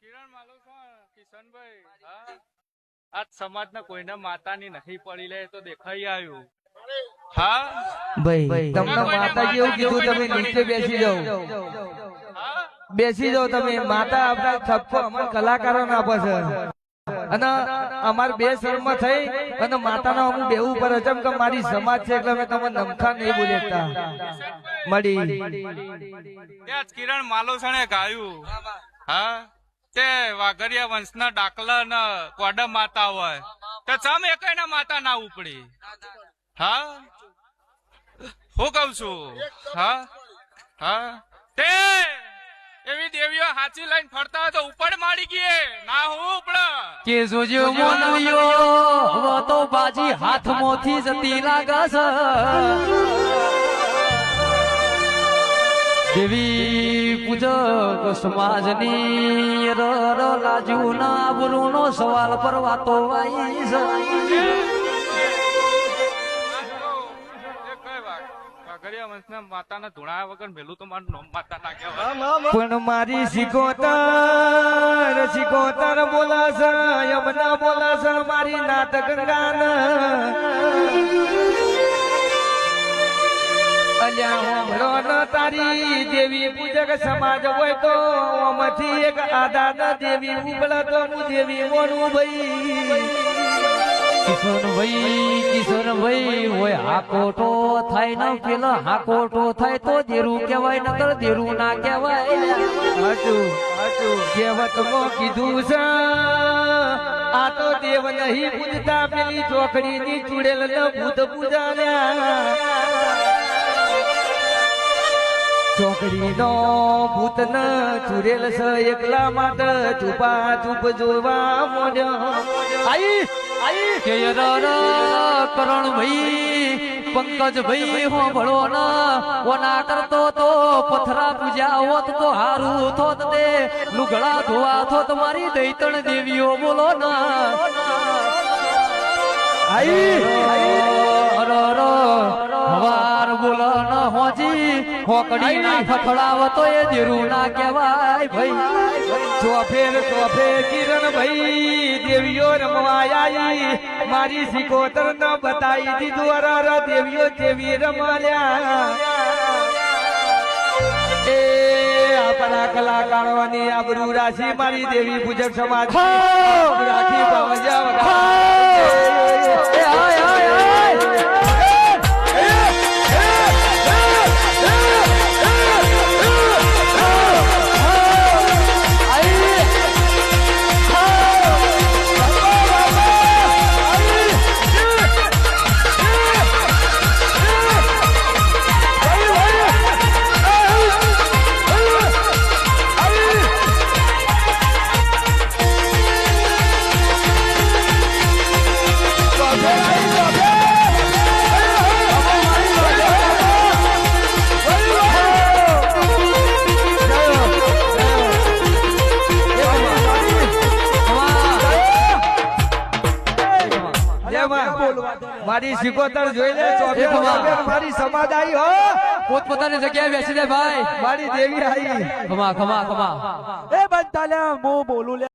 કિરણ માલુસા, કિશનભાઈ. હા? આજ સમાજના નહીં પડી લે તો દેખાઈ આવ્યું હા? ભાઈ તમને માતાજી એવું કીધું તમે નીચે બેસી જાઓ. બેસી જાઓ. તમે માતા આપણા થપ્પો અમારા કલાકારો ના આપે છે. અને અમાર બે શર્મા થઈ અને માતાનો અમુક બેવું ઉપર અચમ કે મારી સમાજ છે એટલે અમે તમે નમખા નહીં બોલી શકતા. મળી. કિરણ માલોસણે ગાયું. હા? તે વાઘરિયા વંશના ડાકલા ને કોડા માતા હોય. તો ચમ એકયના માતા ના ઉપડી. હા? હું કઉ છું? હા? હા? તે એવી દેવીઓ હાચી લઈને ફરતા હોય તો ઉપડ માડી ગયે ના હું ઉપડ. કે જોજો મોનયો તો બાજી હાથમાંથી જતી લાગસ દેવી પૂજક સમાજની ર ર લાજુ સવાલ પર વાતો છે વાઘરિયા વંશના માતાના ધૂણા વગર મેલું તો મારું નોમ અલ્યા હોમળો ન તારી દેવી પૂજક સમાજ હોય તો ઓમાંથી એક આદા દેવી ઉબળે તો દેવી મોનું ભાઈ. કિશોરભાઈ કિશોરભાઈ હોય હાકોટો થાય ને પેલો હાકોટો થાય તો દેરું કહેવાય નકર દેરું ના કહેવાય. હાચું હાચું. કહેવતમાં કીધું છે આ તો દેવ નહીં પૂજતા પેલી ચોકડીની ચૂડેલ ન ભૂત પૂજાલ્યા ચોકડીનો ભૂત ન ચુરેલ છે એકલા માટે ચૂપા ચૂપ જોવા મોડ્યો આઈ આઈ. કે કરણ ભાઈ પંકજ ભાઈ હો ભળો ના ઓના કરતો તો પથરા પૂજા હોત તો હારું થોત તે. લુગડા ધોવા થોત મારી દૈતણ દેવીઓ બોલો ના. ર હોકડી ના ખખડાવતો એ દેરું ના કહેવાય ભાઈ. ચોફેર ચોફેર કિરણ ભાઈ દેવીઓ રમવાયા મારી સિકોતર ન બતાવી દીધું અરાર દેવીઓ જેવી રમાલ્યા એ આપણા કલાકારોની આબરૂ રાશી મારી દેવી પૂજક સમાજ. રાખી પવજા મારી સિકોતર જોઈ લે મારી સમાજ આવી હો. પોતપોતાની જગ્યાએ બેસી દે ભાઈ. મારી દેવી આવી ખમા ખમા ખમા. એ બધા લે હું બોલું લે.